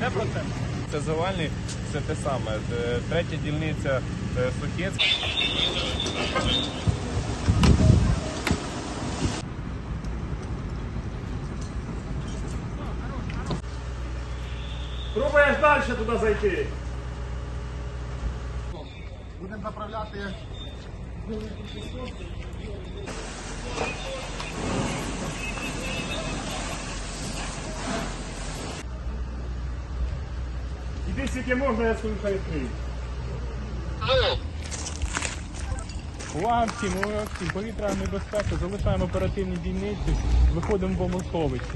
Не процент. Це завальний, це те саме. Е, Третя дільниця е, Сухецька. Пробуєш далі туди зайти. Будемо заправляти. Скільки можна, я свою хай відкрию. Увага всім, увага всім, повітряна небезпека, залишаємо оперативні дільниці, виходимо в бомбосховище.